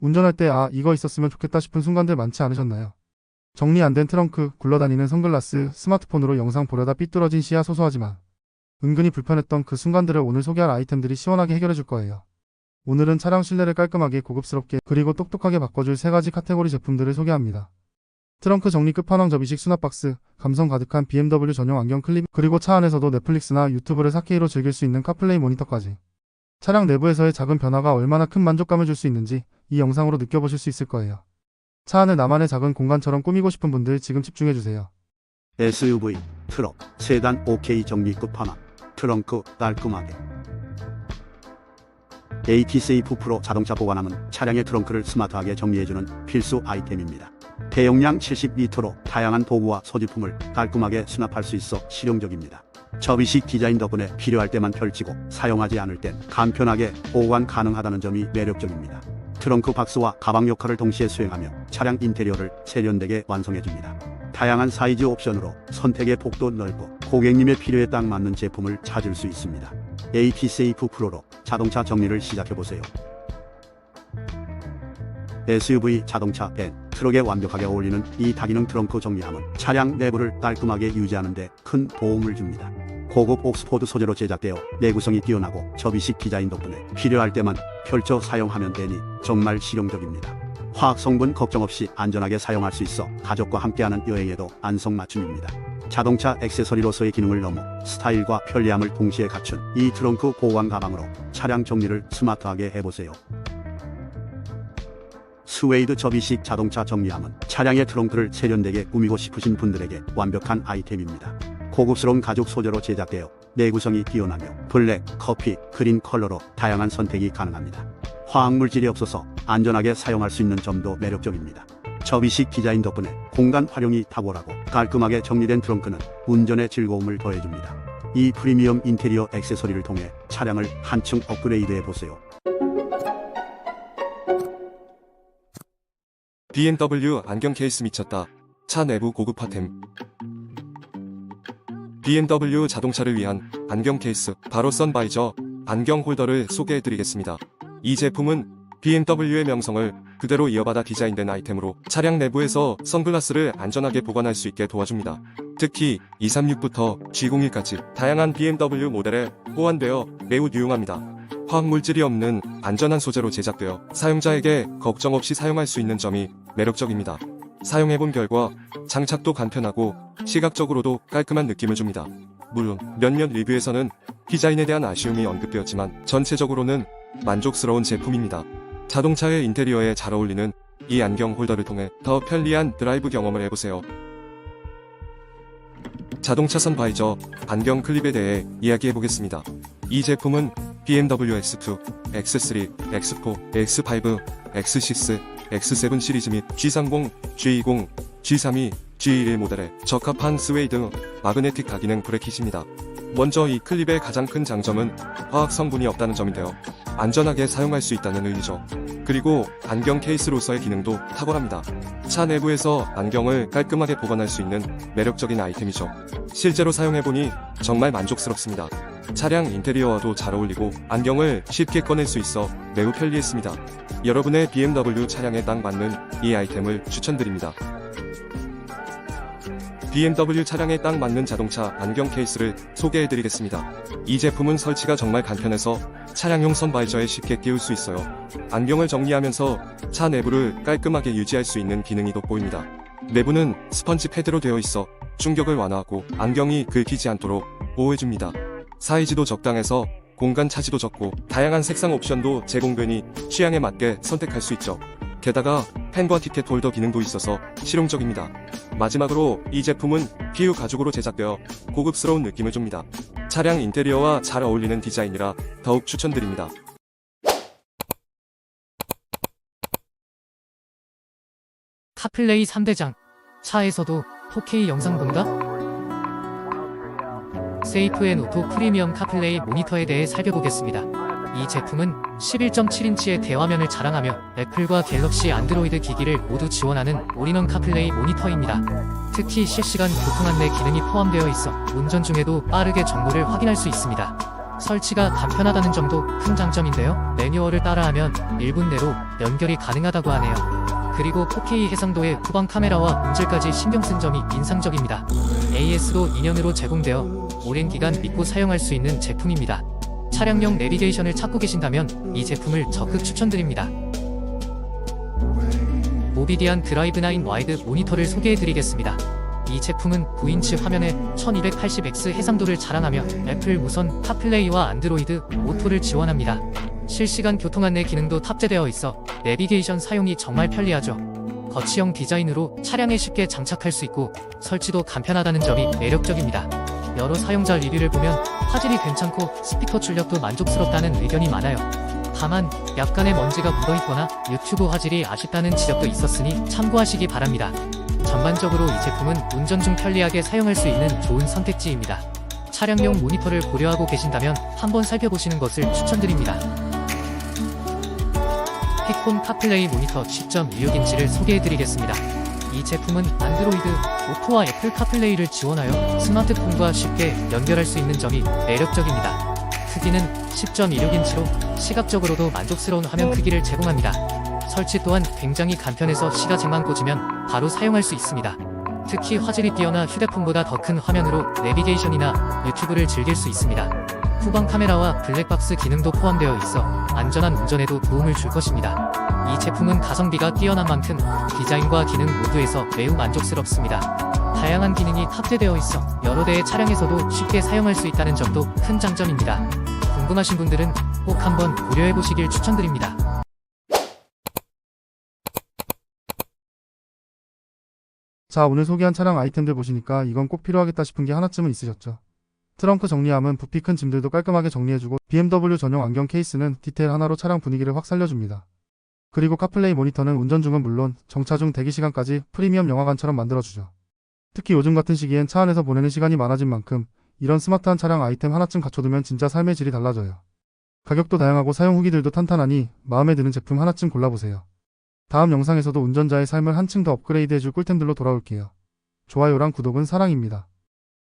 운전할 때 아, 이거 있었으면 좋겠다 싶은 순간들 많지 않으셨나요? 정리 안 된 트렁크, 굴러다니는 선글라스, 스마트폰으로 영상 보려다 삐뚤어진 시야 소소하지만 은근히 불편했던 그 순간들을 오늘 소개할 아이템들이 시원하게 해결해 줄 거예요. 오늘은 차량 실내를 깔끔하게 고급스럽게 그리고 똑똑하게 바꿔줄 세 가지 카테고리 제품들을 소개합니다. 트렁크 정리 끝판왕 접이식 수납 박스, 감성 가득한 BMW 전용 안경 클립, 그리고 차 안에서도 넷플릭스나 유튜브를 4K로 즐길 수 있는 카플레이 모니터까지. 차량 내부에서의 작은 변화가 얼마나 큰 만족감을 줄 수 있는지 이 영상으로 느껴보실 수 있을 거예요. 차 안을 나만의 작은 공간처럼 꾸미고 싶은 분들 지금 집중해주세요. SUV, 트럭, 세단 OK 정리 끝판왕, 트렁크 깔끔하게. AT-세이프 프로 자동차 보관함은 차량의 트렁크를 스마트하게 정리해주는 필수 아이템입니다. 대용량 70리터로 다양한 도구와 소지품을 깔끔하게 수납할 수 있어 실용적입니다. 접이식 디자인 덕분에 필요할 때만 펼치고 사용하지 않을 땐 간편하게 보관 가능하다는 점이 매력적입니다. 트렁크 박스와 가방 역할을 동시에 수행하며 차량 인테리어를 세련되게 완성해줍니다. 다양한 사이즈 옵션으로 선택의 폭도 넓고 고객님의 필요에 딱 맞는 제품을 찾을 수 있습니다. AT 세이프 프로로 자동차 정리를 시작해보세요. SUV, 자동차, 밴, 트럭에 완벽하게 어울리는 이 다기능 트렁크 정리함은 차량 내부를 깔끔하게 유지하는 데 큰 도움을 줍니다. 고급 옥스포드 소재로 제작되어 내구성이 뛰어나고 접이식 디자인 덕분에 필요할 때만 펼쳐 사용하면 되니 정말 실용적입니다. 화학 성분 걱정 없이 안전하게 사용할 수 있어 가족과 함께하는 여행에도 안성맞춤입니다. 자동차 액세서리로서의 기능을 넘어 스타일과 편리함을 동시에 갖춘 이 트렁크 보관 가방으로 차량 정리를 스마트하게 해보세요. 스웨이드 접이식 자동차 정리함은 차량의 트렁크를 세련되게 꾸미고 싶으신 분들에게 완벽한 아이템입니다. 고급스러운 가죽 소재로 제작되어 내구성이 뛰어나며 블랙, 커피, 그린 컬러로 다양한 선택이 가능합니다. 화학물질이 없어서 안전하게 사용할 수 있는 점도 매력적입니다. 접이식 디자인 덕분에 공간 활용이 탁월하고 깔끔하게 정리된 트렁크는 운전의 즐거움을 더해줍니다. 이 프리미엄 인테리어 액세서리를 통해 차량을 한층 업그레이드해 보세요. BMW 안경 케이스 미쳤다. 차 내부 고급화템. BMW 자동차를 위한 안경 케이스, 바로 선바이저 안경 홀더를 소개해드리겠습니다. 이 제품은 BMW의 명성을 그대로 이어받아 디자인된 아이템으로 차량 내부에서 선글라스를 안전하게 보관할 수 있게 도와줍니다. 특히 236부터 G01까지 다양한 BMW 모델에 호환되어 매우 유용합니다. 화학물질이 없는 안전한 소재로 제작되어 사용자에게 걱정 없이 사용할 수 있는 점이 매력적입니다. 사용해본 결과 장착도 간편하고 시각적으로도 깔끔한 느낌을 줍니다. 물론 몇몇 리뷰에서는 디자인에 대한 아쉬움이 언급되었지만 전체적으로는 만족스러운 제품입니다. 자동차의 인테리어에 잘 어울리는 이 안경 홀더를 통해 더 편리한 드라이브 경험을 해보세요. 자동차 선 바이저 안경 클립에 대해 이야기해보겠습니다. 이 제품은 BMW X2, X3, X4, X5, X6, X7 시리즈 및 G30, G20, G32, G21 모델에 적합한 스웨이드 마그네틱 다기능 브레킷입니다. 먼저 이 클립의 가장 큰 장점은 화학 성분이 없다는 점인데요. 안전하게 사용할 수 있다는 의미죠. 그리고 안경 케이스로서의 기능도 탁월합니다. 차 내부에서 안경을 깔끔하게 보관할 수 있는 매력적인 아이템이죠. 실제로 사용해보니 정말 만족스럽습니다. 차량 인테리어와도 잘 어울리고 안경을 쉽게 꺼낼 수 있어 매우 편리했습니다. 여러분의 BMW 차량에 딱 맞는 이 아이템을 추천드립니다. BMW 차량에 딱 맞는 자동차 안경 케이스를 소개해드리겠습니다. 이 제품은 설치가 정말 간편해서 차량용 선바이저에 쉽게 끼울 수 있어요. 안경을 정리하면서 차 내부를 깔끔하게 유지할 수 있는 기능이 돋보입니다. 내부는 스펀지 패드로 되어 있어 충격을 완화하고 안경이 긁히지 않도록 보호해줍니다. 사이즈도 적당해서 공간 차지도 적고 다양한 색상 옵션도 제공되니 취향에 맞게 선택할 수 있죠. 게다가 펜과 티켓 홀더 기능도 있어서 실용적입니다. 마지막으로 이 제품은 PU 가죽으로 제작되어 고급스러운 느낌을 줍니다. 차량 인테리어와 잘 어울리는 디자인이라 더욱 추천드립니다. 카플레이 3대장. 차에서도 4K 영상 본다? 세이프 앤 오토 프리미엄 카플레이 모니터에 대해 살펴보겠습니다. 이 제품은 11.7인치의 대화면을 자랑하며 애플과 갤럭시 안드로이드 기기를 모두 지원하는 올인원 카플레이 모니터입니다. 특히 실시간 교통 안내 기능이 포함되어 있어 운전 중에도 빠르게 정보를 확인할 수 있습니다. 설치가 간편하다는 점도 큰 장점인데요. 매뉴얼을 따라하면 1분 내로 연결이 가능하다고 하네요. 그리고 4K 해상도의 후방 카메라와 음질까지 신경 쓴 점이 인상적입니다. AS도 2년으로 제공되어 오랜 기간 믿고 사용할 수 있는 제품입니다. 차량용 내비게이션을 찾고 계신다면 이 제품을 적극 추천드립니다. 모비디안 드라이브 9 와이드 모니터를 소개해드리겠습니다. 이 제품은 9인치 화면에 1280X 해상도를 자랑하며 애플 무선 카플레이와 안드로이드 오토를 지원합니다. 실시간 교통 안내 기능도 탑재되어 있어 내비게이션 사용이 정말 편리하죠. 거치형 디자인으로 차량에 쉽게 장착할 수 있고 설치도 간편하다는 점이 매력적입니다. 여러 사용자 리뷰를 보면 화질이 괜찮고 스피커 출력도 만족스럽다는 의견이 많아요. 다만 약간의 먼지가 묻어있거나 유튜브 화질이 아쉽다는 지적도 있었으니 참고하시기 바랍니다. 전반적으로 이 제품은 운전 중 편리하게 사용할 수 있는 좋은 선택지입니다. 차량용 모니터를 고려하고 계신다면 한번 살펴보시는 것을 추천드립니다. 픽폰 카플레이 모니터 10.16인치를 소개해드리겠습니다. 이 제품은 안드로이드, 오토와 애플 카플레이를 지원하여 스마트폰과 쉽게 연결할 수 있는 점이 매력적입니다. 크기는 10.16인치로 시각적으로도 만족스러운 화면 크기를 제공합니다. 설치 또한 굉장히 간편해서 시가책만 꽂으면 바로 사용할 수 있습니다. 특히 화질이 뛰어나 휴대폰보다 더 큰 화면으로 내비게이션이나 유튜브를 즐길 수 있습니다. 후방 카메라와 블랙박스 기능도 포함되어 있어 안전한 운전에도 도움을 줄 것입니다. 이 제품은 가성비가 뛰어난 만큼 디자인과 기능 모두에서 매우 만족스럽습니다. 다양한 기능이 탑재되어 있어 여러 대의 차량에서도 쉽게 사용할 수 있다는 점도 큰 장점입니다. 궁금하신 분들은 꼭 한번 고려해 보시길 추천드립니다. 자, 오늘 소개한 차량 아이템들 보시니까 이건 꼭 필요하겠다 싶은 게 하나쯤은 있으셨죠? 트렁크 정리함은 부피 큰 짐들도 깔끔하게 정리해주고 BMW 전용 안경 케이스는 디테일 하나로 차량 분위기를 확 살려줍니다. 그리고 카플레이 모니터는 운전 중은 물론 정차 중 대기 시간까지 프리미엄 영화관처럼 만들어주죠. 특히 요즘 같은 시기엔 차 안에서 보내는 시간이 많아진 만큼 이런 스마트한 차량 아이템 하나쯤 갖춰두면 진짜 삶의 질이 달라져요. 가격도 다양하고 사용 후기들도 탄탄하니 마음에 드는 제품 하나쯤 골라보세요. 다음 영상에서도 운전자의 삶을 한층 더 업그레이드해줄 꿀템들로 돌아올게요. 좋아요랑 구독은 사랑입니다.